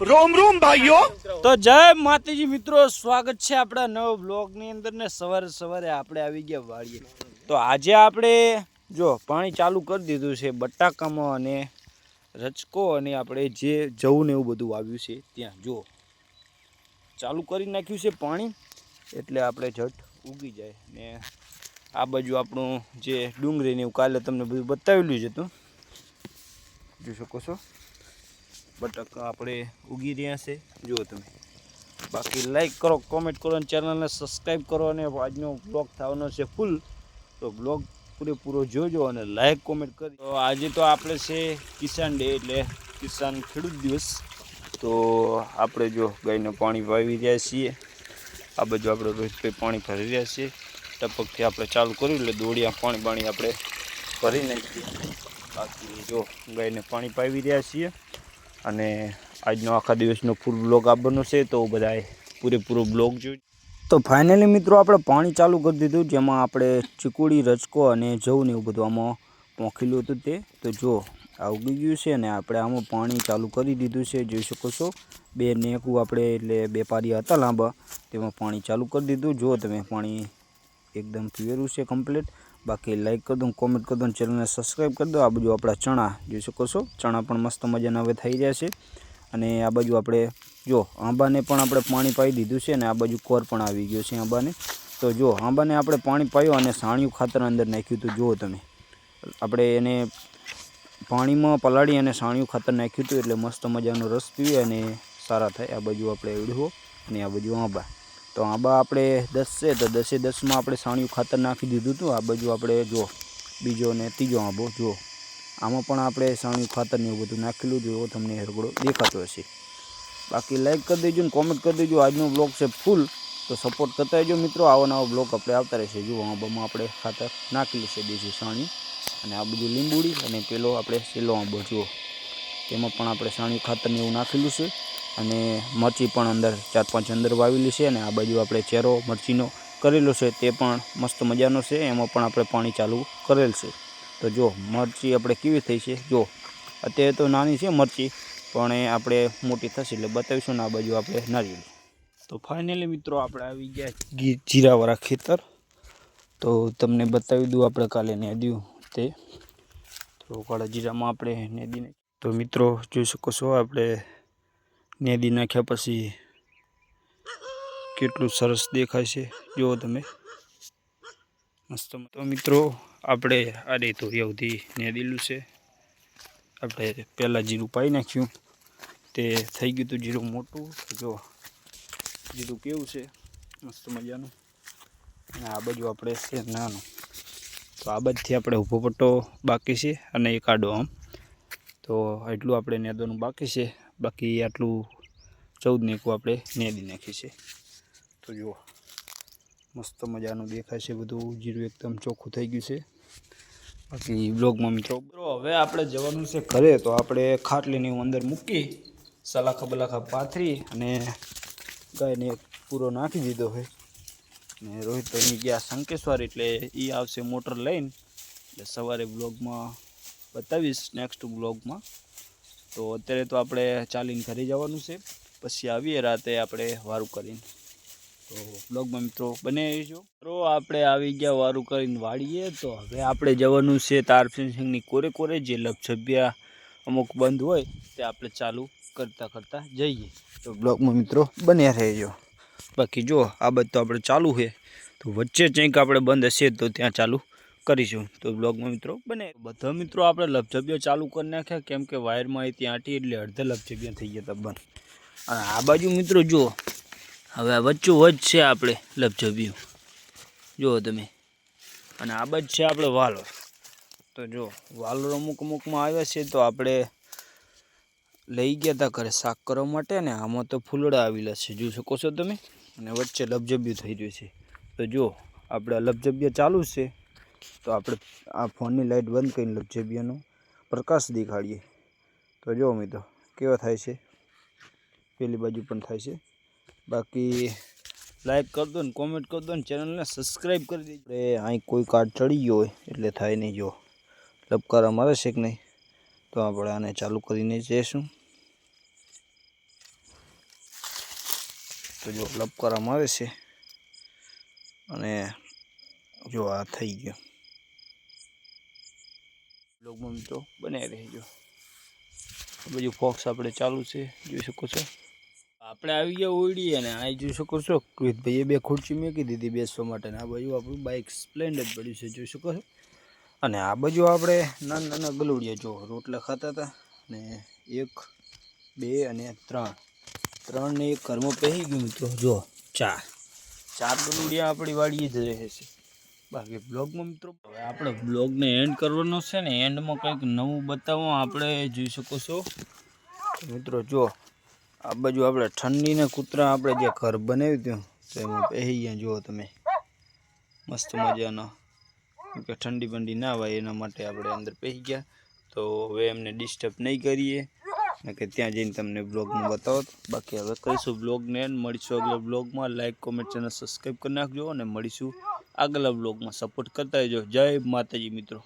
રોમ રોમ ભાઈઓ. તો જય માતાજી મિત્રો, સ્વાગત છે આપણા નવો બ્લોગની અંદર ને સવારે સવારે આપણે આવી ગયા વાળીએ તો આજે આપણે જો પાણી ચાલુ કરી દીધું છે, બટાકામાં અને રચકો અને આપણે જે જવું ને એવું બધું આવ્યું છે, ત્યાં. જો, ચાલુ કરી નાખ્યું છે પાણી, એટલે આપણે જટ ઉગી જાય. ને આ બાજુ આપણું જે ડુંગળીને એવું કાલે તમને બધું બતાવેલું જ હતું. જોઈ શકો છો. બટાકા આપણે ઉગી રહ્યા છે. જુઓ તમે. બાકી લાઈક કરો કોમેન્ટ કરો અને ચેનલને સબસ્ક્રાઈબ કરો અને આજનો બ્લોગ થવાનો છે ફૂલ તો બ્લોગ પૂરેપૂરો જોજો અને લાઈક કોમેન્ટ કરી. તો આજે તો આપણે છે કિસાન ડે એટલે કિસાન ખેડૂત દિવસ. તો આપણે જો ગાયને પાણી વાવી રહ્યા છીએ. આ બાજુ આપણે રોજ પાણી ભરી રહ્યા છીએ. ટપકથી આપણે ચાલુ કર્યું એટલે દોડિયા પાણી પાણી આપણે ભરી નાખીએ બાકી જો ગાયને પાણી પાવી રહ્યા છીએ. અને આજનો આખા દિવસનો ફૂલ બ્લોગ આપવાનો છે, તો બધાએ પૂરેપૂરો બ્લોગ જોઈ તો ફાઇનલી મિત્રો આપણે પાણી ચાલુ કરી દીધું, જેમાં આપણે ચીકુડી રચકો અને જવું એવું બધું આમાં પોંખેલું હતું તે. તો જો આ ગયું છે અને આપણે આમાં પાણી ચાલુ કરી દીધું છે, જોઈ શકો છો. બે નેકું આપણે, એટલે બે પારી હતા લાંબા, તેમાં પાણી ચાલુ કરી દીધું. જો તમે, પાણી એકદમ પીવેરું છે કમ્પ્લીટ બાકી લાઈક કરી દઉં કોમેન્ટ કરી દઉં ચેનલને સબસ્ક્રાઈબ કરી દો. આ બાજુ આપણા ચણા, જોઈ શકો છો? ચણા પણ મસ્ત મજાના હવે થઈ રહ્યા છે. અને આ બાજુ આપણે, જો, આંબાને પણ આપણે પાણી પાઈ દીધું છે અને આ બાજુ કોર પણ આવી ગયો છે આંબાને. તો જો, આંબાને આપણે પાણી પાયું અને સાણિયું ખાતર અંદર નાખ્યું. હતું જુઓ તમે, આપણે એને પાણીમાં પલાળી અને સાણિયું ખાતર નાખ્યું હતું એટલે મસ્ત મજાનો રસ પીવે અને સારા થાય. આ બાજુ આપણે એવડવો અને આ બાજુ આંબા. તો આંબા આપણે દસ છે, તો દસે દસમાં આપણે સાણિયું ખાતર નાખી દીધું હતું. આ બાજુ આપણે જો બીજો ને ત્રીજો આંબો જુઓ આમાં પણ આપણે સાણિયું ખાતર ને એવું બધું નાખેલું જો તમને હરગડો દેખાતો હશે. બાકી લાઈક કરી દેજો ને કોમેન્ટ કરી દેજો. આજનો બ્લોગ છે ફૂલ તો સપોર્ટ કરતા રહેજો મિત્રો. આવો નવો બ્લોગ આપણે આવતા રહેશે. જુઓ આંબામાં આપણે ખાતર નાખેલું છે, દેશી સાણિયું. અને આ બધું લીંબુડી અને પેલો આપણે સેલો આંબો જુઓ તેમાં પણ આપણે સાણિયું ખાતરને એવું નાખેલું છે. અને મરચી પણ અંદર ચાર પાંચ અંદર વાવેલી છે અને આ બાજુ આપણે ચેરો મરચીનો કરેલો છે તે પણ મસ્ત મજાનો છે. એમાં પણ આપણે પાણી ચાલુ કરેલ છે. તો જો મરચી આપણે કેવી થઈ છે? જો, અત્યારે તો નાની છે મરચી, પણ એ આપણે મોટી થશે એટલે બતાવીશું ને આ બાજુ આપણે નારિયેળ. તો ફાઇનલી મિત્રો આપણે આવી ગયા જીરાવાળા ખેતર. તો તમને બતાવી દઉં આપણે કાલે નેદ્યું તે. તો કાળા જીરામાં આપણે નેદીને. તો મિત્રો જોઈ શકો છો આપણે નેદી નાખ્યા પછી કેટલું સરસ દેખાય છે. જુઓ તમે. મસ્ત તો મિત્રો, આપણે આ રે યવથી નેદીલું છે. આપણે પહેલાં જીરું પાઈ નાખ્યું. તે થઈ ગયું હતું જીરું મોટું. જો, જીરું કેવું છે? મસ્ત મજાનું. અને આ બાજુ આપણે છે નાનું. તો આ બાજુથી આપણે ઊભો પટ્ટો બાકી છે અને એક આડો આમ. તો એટલું આપણે નેદવાનું બાકી છે. બાકી આટલું ચૌદ નેકું આપણે નેદી નાખી છે. તો જુઓ, મસ્ત મજાનું દેખાય છે બધું. જીરું એકદમ ચોખ્ખું થઈ ગયું છે. બાકી બ્લોગમાં મિત્રો બરો હવે આપણે જવાનું છે ઘરે, તો આપણે ખાટલીને અંદર મૂકી, સલાખા બલાખા પાથરી અને ગાયને પૂરો નાખી દીધો હોય ને રોહિતભાઈની ગયા શંકેશ્વર, એટલે એ આવશે મોટર લઈને. એટલે સવારે બ્લોગમાં બતાવીશ નેક્સ્ટ બ્લોગમાં. તો અત્યારે તો આપણે ચાલીને ઘરે જવાનું છે. પછી આવીએ રાતે આપણે વારું કરીને. તો બ્લોગમાં મિત્રો બને રહીજો. મિત્રો, આપણે આવી ગયા વારું કરીને વાળીએ તો હવે આપણે જવાનું છે તાર ફેન્સિંગની કોરે કોરે, જે લપછબ્યા અમુક બંધ હોય તે આપણે ચાલુ કરતાં કરતાં જઈએ. તો બ્લોગમાં મિત્રો બન્યા રહેજો. બાકી જો આ બધું આપણે ચાલુ છે, તો વચ્ચે કંઈક આપણે બંધ હશે તો ત્યાં ચાલુ કરીશું. તો બ્લોગમાં મિત્રો બને. બધા મિત્રો આપણે લપઝબ્યા ચાલુ કરી નાખ્યા. કેમ કે વાયરમાં એ ત્યાં હટી એટલે અડધા લપઝબ્યા થઈ ગયા હતા અને આ બાજુ મિત્રો જુઓ. હવે આ વચ્ચો વચ છે આપણે લપઝબ્યું જુઓ તમે. અને આ બાજુ છે આપણે વાલોર. તો જો વાલોર અમુક અમુકમાં આવ્યા છે તો આપણે લઈ ગયા હતા ઘરે શાક કરવા માટે ને આમાં તો ફૂલડા આવેલા છે. જોઈ શકો છો તમે? અને વચ્ચે લપઝબ્યું થઈ રહ્યું છે. તો જો આપણે આ ચાલુ છે. તો આપણે આ ફોનની લાઇટ બંધ કરીને લપઝબ્યાનો પ્રકાશ દેખાડીએ. તો જો મિત્રો, કેવા થાય છે? પેલી બાજુ પણ થાય છે. બાકી લાઇક કરી ને કોમેન્ટ કરી દો ને, ચેનલને સબસ્ક્રાઈબ કરી દેજો. એ અહીં કોઈ કાર્ડ ચડી ગયો હોય, એટલે થાય નહીં જો. લપકારા મારે છે કે નહીં? તો આપણે આને ચાલુ કરીને જઈશું. તો જો લપકારા મારે છે. અને જો આ થઈ ગયો. બ્લોગમાં મિત્રો બનાવી રહેજો. બધું ફોક્સ આપણે ચાલુ છે, જોઈ શકો છો. આપણે આવી ગયા ઓળીએ અને આ જોઈ શકો છો ભાઈએ બે ખુરશી મૂકી દીધી બેસવા માટે આ બાજુ આપણું બાઇક સ્પ્લેન્ડર પડ્યું છે, જોઈ શકો છો. અને આ બાજુ આપણે નાના નાના ગલુડિયા જો રોટલા ખાતા હતા અને એક, બે અને ત્રણ. ત્રણને એક ઘરમાં પહેરી ગયું મિત્રો જો, ચાર. ચાર ગલુડિયા આપણી વાડીએ જ રહે છે. બાકી બ્લોગમાં મિત્રો હવે આપણે બ્લોગને એન્ડ કરવાનો છે ને એન્ડમાં કંઈક નવું બતાવો, આપણે જોઈ શકો છો. મિત્રો જો આ બાજુ આપણે ઠંડીને કૂતરા આપણે જે ઘર બનાવ્યું હતું, તો એમાં પહેરી જુઓ તમે. મસ્ત મજાનો. કે ઠંડી બંડી ના હોય એના માટે આપણે અંદર પહેરી ગયા. તો હવે એમને ડિસ્ટર્બ નહીં કરીએ. કે ત્યાં જઈને તમને બ્લોગમાં બતાવો. બાકી હવે કહીશું બ્લોગને મળીશું આગલા બ્લોગમાં લાઇક કોમેન્ટ ચેનલ સબસ્ક્રાઈબ કરી નાખજો અને મળીશું. આગલા બ્લોગમાં સપોર્ટ કરતા રહેજો. જય માતાજી મિત્રો.